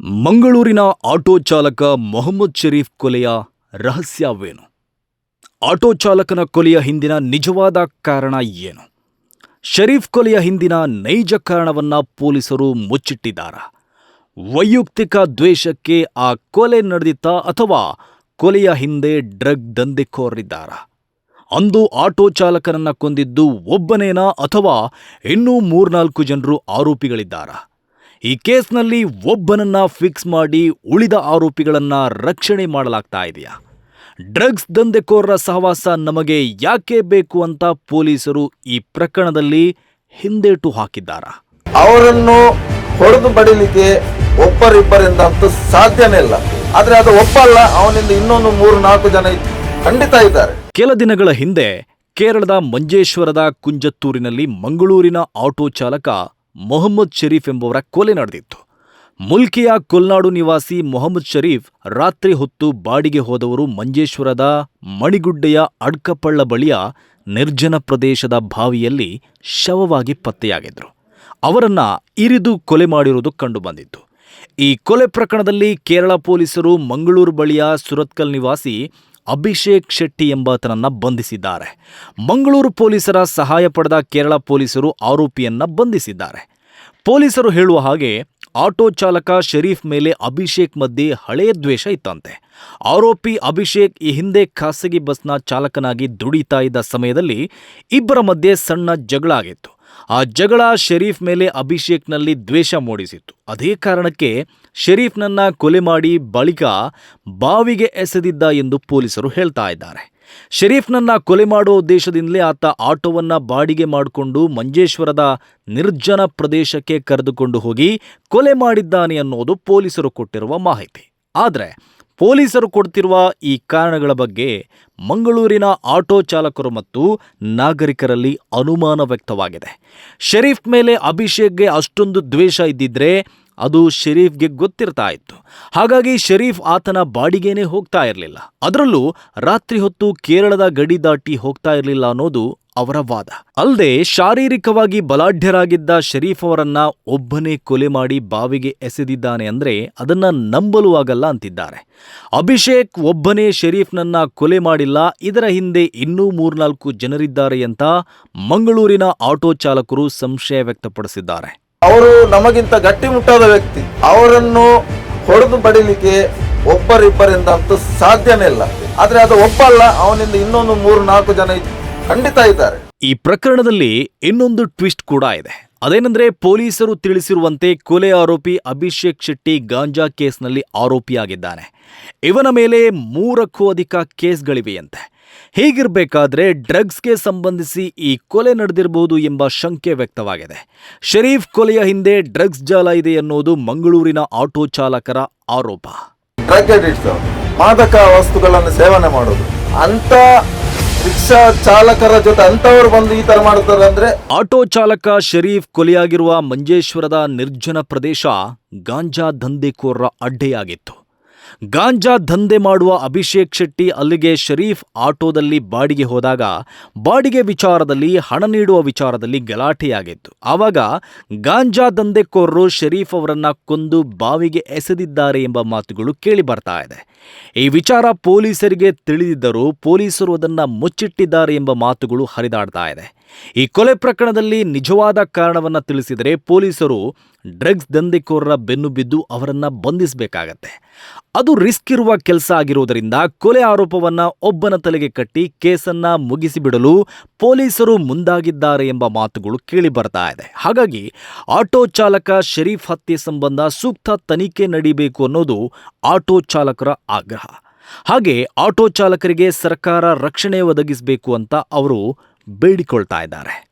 ಮಂಗಳೂರಿನ ಆಟೋ ಚಾಲಕ ಮೊಹಮ್ಮದ್ ಶರೀಫ್ ಕೊಲೆಯ ರಹಸ್ಯವೇನು? ಆಟೋ ಚಾಲಕನ ಕೊಲೆಯ ಹಿಂದಿನ ನಿಜವಾದ ಕಾರಣ ಏನು? ಶರೀಫ್ ಕೊಲೆಯ ಹಿಂದಿನ ನೈಜ ಕಾರಣವನ್ನ ಪೊಲೀಸರು ಮುಚ್ಚಿಟ್ಟಿದ್ದಾರಾ? ವೈಯಕ್ತಿಕ ದ್ವೇಷಕ್ಕೆ ಆ ಕೊಲೆ ನಡೆದಿತ್ತಾ ಅಥವಾ ಕೊಲೆಯ ಹಿಂದೆ ಡ್ರಗ್ ದಂಧೆಕೋರರಿದ್ದಾರಾ? ಅಂದು ಆಟೋ ಚಾಲಕನನ್ನ ಕೊಂದಿದ್ದು ಒಬ್ಬನೇನಾ ಅಥವಾ ಇನ್ನೂ ಮೂರ್ನಾಲ್ಕು ಜನರು ಆರೋಪಿಗಳಿದ್ದಾರಾ? ಈ ಕೇಸ್ನಲ್ಲಿ ಒಬ್ಬನನ್ನ ಫಿಕ್ಸ್ ಮಾಡಿ ಉಳಿದ ಆರೋಪಿಗಳನ್ನ ರಕ್ಷಣೆ ಮಾಡಲಾಗ್ತಾ ಇದೆಯಾ? ಡ್ರಗ್ಸ್ ದಂಧೆಕೋರರ ಸಹವಾಸ ನಮಗೆ ಯಾಕೆ ಬೇಕು ಅಂತ ಪೊಲೀಸರು ಈ ಪ್ರಕರಣದಲ್ಲಿ ಹಿಂದೇಟು ಹಾಕಿದ್ದಾರಾ? ಅವರನ್ನು ಹೊಡೆದು ಬಡಿಲಿಕ್ಕೆ ಒಬ್ಬರಿಬ್ಬರಿಂದ ಅಂತೂ ಸಾಧ್ಯನೇ ಇಲ್ಲ. ಆದ್ರೆ ಅದು ಒಬ್ಬಲ್ಲ ಅವನಿಂದ ಇನ್ನೊಂದು ಮೂರು ನಾಲ್ಕು ಜನ ಖಂಡಿತ ಇದ್ದಾರೆ. ಕೆಲ ದಿನಗಳ ಹಿಂದೆ ಕೇರಳದ ಮಂಜೇಶ್ವರದ ಕುಂಜತ್ತೂರಿನಲ್ಲಿ ಮಂಗಳೂರಿನ ಆಟೋ ಚಾಲಕ ಮೊಹಮ್ಮದ್ ಶರೀಫ್ ಎಂಬುವರ ಕೊಲೆ ನಡೆದಿತ್ತು. ಮುಲ್ಕಿಯ ಕೊಲ್ನಾಡು ನಿವಾಸಿ ಮೊಹಮ್ಮದ್ ಶರೀಫ್ ರಾತ್ರಿ ಹೊತ್ತು ಬಾಡಿಗೆ ಹೋದವರು ಮಂಜೇಶ್ವರದ ಮಣಿಗುಡ್ಡೆಯ ಅಡ್ಕಪಳ್ಳ ಬಳಿಯ ನಿರ್ಜನ ಪ್ರದೇಶದ ಬಾವಿಯಲ್ಲಿ ಶವವಾಗಿ ಪತ್ತೆಯಾಗಿದ್ರು ಅವರನ್ನ ಇರಿದು ಕೊಲೆ ಮಾಡಿರುವುದು ಕಂಡುಬಂದಿತ್ತು. ಈ ಕೊಲೆ ಪ್ರಕರಣದಲ್ಲಿ ಕೇರಳ ಪೊಲೀಸರು ಮಂಗಳೂರು ಬಳಿಯ ಸುರತ್ಕಲ್ ನಿವಾಸಿ ಅಭಿಷೇಕ್ ಶೆಟ್ಟಿ ಎಂಬಾತನನ್ನ ಬಂಧಿಸಿದ್ದಾರೆ. ಮಂಗಳೂರು ಪೊಲೀಸರ ಸಹಾಯ ಪಡೆದ ಕೇರಳ ಪೊಲೀಸರು ಆರೋಪಿಯನ್ನ ಬಂಧಿಸಿದ್ದಾರೆ. ಪೊಲೀಸರು ಹೇಳುವ ಹಾಗೆ, ಆಟೋ ಚಾಲಕ ಶರೀಫ್ ಮೇಲೆ ಅಭಿಷೇಕ್ ಮಧ್ಯೆ ಹಳೆಯ ದ್ವೇಷ ಇತ್ತಂತೆ. ಆರೋಪಿ ಅಭಿಷೇಕ್ ಈ ಹಿಂದೆ ಖಾಸಗಿ ಬಸ್ನ ಚಾಲಕನಾಗಿ ದುಡಿತಾ ಇದ್ದ ಸಮಯದಲ್ಲಿ ಇಬ್ಬರ ಮಧ್ಯೆ ಸಣ್ಣ ಜಗಳ ಆಗಿತ್ತು. ಆ ಜಗಳ ಶರೀಫ್ ಮೇಲೆ ಅಭಿಷೇಕ್ನಲ್ಲಿ ದ್ವೇಷ ಮೂಡಿಸಿತ್ತು. ಅದೇ ಕಾರಣಕ್ಕೆ ಶರೀಫ್ನನ್ನ ಕೊಲೆ ಮಾಡಿ ಬಳಿಕ ಬಾವಿಗೆ ಎಸೆದಿದ್ದ ಎಂದು ಪೊಲೀಸರು ಹೇಳ್ತಾ ಇದ್ದಾರೆ. ಶರೀಫ್ನನ್ನ ಕೊಲೆ ಮಾಡುವ ಉದ್ದೇಶದಿಂದಲೇ ಆತ ಆಟೋವನ್ನ ಬಾಡಿಗೆ ಮಾಡಿಕೊಂಡು ಮಂಜೇಶ್ವರದ ನಿರ್ಜನ ಪ್ರದೇಶಕ್ಕೆ ಕರೆದುಕೊಂಡು ಹೋಗಿ ಕೊಲೆ ಮಾಡಿದ್ದಾನೆ ಅನ್ನೋದು ಪೊಲೀಸರು ಕೊಟ್ಟಿರುವ ಮಾಹಿತಿ. ಆದರೆ ಪೊಲೀಸರು ಕೊಡ್ತಿರುವ ಈ ಕಾರಣಗಳ ಬಗ್ಗೆ ಮಂಗಳೂರಿನ ಆಟೋ ಚಾಲಕರು ಮತ್ತು ನಾಗರಿಕರಲ್ಲಿ ಅನುಮಾನ ವ್ಯಕ್ತವಾಗಿದೆ. ಶರೀಫ್ ಮೇಲೆ ಅಭಿಷೇಕ್ಗೆ ಅಷ್ಟೊಂದು ದ್ವೇಷ ಇದ್ದಿದ್ರೆ ಅದು ಶರೀಫ್ಗೆ ಗೊತ್ತಿರ್ತಾ ಇತ್ತು. ಹಾಗಾಗಿ ಶರೀಫ್ ಆತನ ಬಾಡಿಗೆನೇ ಹೋಗ್ತಾ ಇರಲಿಲ್ಲ. ಅದರಲ್ಲೂ ರಾತ್ರಿ ಹೊತ್ತು ಕೇರಳದ ಗಡಿ ದಾಟಿ ಹೋಗ್ತಾ ಇರಲಿಲ್ಲ ಅನ್ನೋದು ಅವರ ವಾದ. ಅಲ್ಲದೆ ಶಾರೀರಿಕವಾಗಿ ಬಲಾಢ್ಯರಾಗಿದ್ದ ಶರೀಫ್ ಅವರನ್ನ ಒಬ್ಬನೇ ಕೊಲೆ ಮಾಡಿ ಬಾವಿಗೆ ಎಸೆದಿದ್ದಾನೆ ಅಂದ್ರೆ ಅದನ್ನ ನಂಬಲು ಆಗಲ್ಲ ಅಂತಿದ್ದಾರೆ. ಅಭಿಷೇಕ್ ಒಬ್ಬನೇ ಶರೀಫ್ನನ್ನ ಕೊಲೆ ಮಾಡಿಲ್ಲ, ಇದರ ಹಿಂದೆ ಇನ್ನೂ ಮೂರ್ನಾಲ್ಕು ಜನರಿದ್ದಾರೆ ಅಂತ ಮಂಗಳೂರಿನ ಆಟೋ ಚಾಲಕರು ಸಂಶಯ ವ್ಯಕ್ತಪಡಿಸಿದ್ದಾರೆ. ಅವರು ನಮಗಿಂತ ಗಟ್ಟಿಮುಟ್ಟಾದ ವ್ಯಕ್ತಿ. ಅವರನ್ನು ಹೊಡೆದು ಬಡಿಲಿಕ್ಕೆ ಒಬ್ಬರಿಬ್ಬರಿಂದ ಅಂತೂ ಸಾಧ್ಯನೇ ಇಲ್ಲ. ಆದರೆ ಅದು ಒಬ್ಬ ಅಲ್ಲ ಅವನಿಂದ ಇನ್ನೊಂದು ಮೂರು ನಾಲ್ಕು ಜನ ಖಂಡಿತ ಇದ್ದಾರೆ. ಈ ಪ್ರಕರಣದಲ್ಲಿ ಇನ್ನೊಂದು ಟ್ವಿಸ್ಟ್ ಕೂಡ ಇದೆ. ಅದೇನೆಂದ್ರೆ ಪೊಲೀಸರು ತಿಳಿಸಿರುವಂತೆ ಕೊಲೆ ಆರೋಪಿ ಅಭಿಷೇಕ್ ಶೆಟ್ಟಿ ಗಾಂಜಾ ಕೇಸ್ನಲ್ಲಿ ಆರೋಪಿಯಾಗಿದ್ದಾನೆ. ಇವನ ಮೇಲೆ ಮೂರಕ್ಕೂ ಅಧಿಕ ಕೇಸ್ಗಳಿವೆಯಂತೆ. ಹೀಗಿರಬೇಕಾದ್ರೆ ಡ್ರಗ್ಸ್ಗೆ ಸಂಬಂಧಿಸಿ ಈ ಕೊಲೆ ನಡೆದಿರಬಹುದು ಎಂಬ ಶಂಕೆ ವ್ಯಕ್ತವಾಗಿದೆ. ಶರೀಫ್ ಕೊಲೆಯ ಹಿಂದೆ ಡ್ರಗ್ಸ್ ಜಾಲ ಇದೆ ಎನ್ನುವುದು ಮಂಗಳೂರಿನ ಆಟೋ ಚಾಲಕರ ಆರೋಪ. ಡ್ರಗ್ ಅಡಿಕ್ಟ್ಸ್ ಮಾದಕ ವಸ್ತುಗಳನ್ನು ಸೇವನೆ ಮಾಡೋದು. ಅಂತ ರಿಕ್ಷಾ ಚಾಲಕರ ಜೊತೆ ಅಂತವರು ಬಂದು ಈ ತರ ಮಾಡ್ತಾರೆ ಅಂದ್ರೆ ಆಟೋ ಚಾಲಕ ಶರೀಫ್ ಕೊಲೆಯಾಗಿರುವ ಮಂಜೇಶ್ವರದ ನಿರ್ಜನ ಪ್ರದೇಶ ಗಾಂಜಾ ದಂಧೆಕೋರರ ಅಡ್ಡೆಯಾಗಿತ್ತು. ಗಾಂಜಾ ದಂಧೆ ಮಾಡುವ ಅಭಿಷೇಕ್ ಶೆಟ್ಟಿ ಅಲ್ಲಿಗೆ ಶರೀಫ್ ಆಟೋದಲ್ಲಿ ಬಾಡಿಗೆ ಹೋದಾಗ ಬಾಡಿಗೆ ವಿಚಾರದಲ್ಲಿ, ಹಣ ನೀಡುವ ವಿಚಾರದಲ್ಲಿ ಗಲಾಟೆಯಾಗಿತ್ತು. ಆವಾಗ ಗಾಂಜಾ ದಂಧೆಕೋರರು ಶರೀಫ್ ಅವರನ್ನ ಕೊಂದು ಬಾವಿಗೆ ಎಸೆದಿದ್ದಾರೆ ಎಂಬ ಮಾತುಗಳು ಕೇಳಿ ಬರ್ತಾ ಇದೆ. ಈ ವಿಚಾರ ಪೊಲೀಸರಿಗೆ ತಿಳಿದಿದ್ದರೂ ಪೊಲೀಸರು ಅದನ್ನ ಮುಚ್ಚಿಟ್ಟಿದ್ದಾರೆ ಎಂಬ ಮಾತುಗಳು ಹರಿದಾಡ್ತಾ ಇದೆ. ಈ ಕೊಲೆ ಪ್ರಕರಣದಲ್ಲಿ ನಿಜವಾದ ಕಾರಣವನ್ನು ತಿಳಿಸಿದರೆ ಪೊಲೀಸರು ಡ್ರಗ್ಸ್ ದಂಧೆಕೋರರ ಬೆನ್ನು ಬಿದ್ದು ಅವರನ್ನು ಬಂಧಿಸಬೇಕಾಗತ್ತೆ. ಅದು ರಿಸ್ಕ್ ಇರುವ ಕೆಲಸ ಆಗಿರುವುದರಿಂದ ಕೊಲೆ ಆರೋಪವನ್ನ ಒಬ್ಬನ ತಲೆಗೆ ಕಟ್ಟಿ ಕೇಸನ್ನ ಮುಗಿಸಿಬಿಡಲು ಪೊಲೀಸರು ಮುಂದಾಗಿದ್ದಾರೆ ಎಂಬ ಮಾತುಗಳು ಕೇಳಿ ಬರ್ತಾ ಇದೆ. ಹಾಗಾಗಿ ಆಟೋ ಚಾಲಕ ಶರೀಫ್ ಹತ್ಯೆ ಸಂಬಂಧ ಸೂಕ್ತ ತನಿಖೆ ನಡೀಬೇಕು ಅನ್ನೋದು ಆಟೋ ಚಾಲಕರ ಆಗ್ರಹ. ಹಾಗೆ ಆಟೋ ಚಾಲಕರಿಗೆ ಸರ್ಕಾರ ರಕ್ಷಣೆ ಒದಗಿಸಬೇಕು ಅಂತ ಅವರು ಬೇಡಿಕೊಳ್ತಾ ಇದ್ದಾರೆ.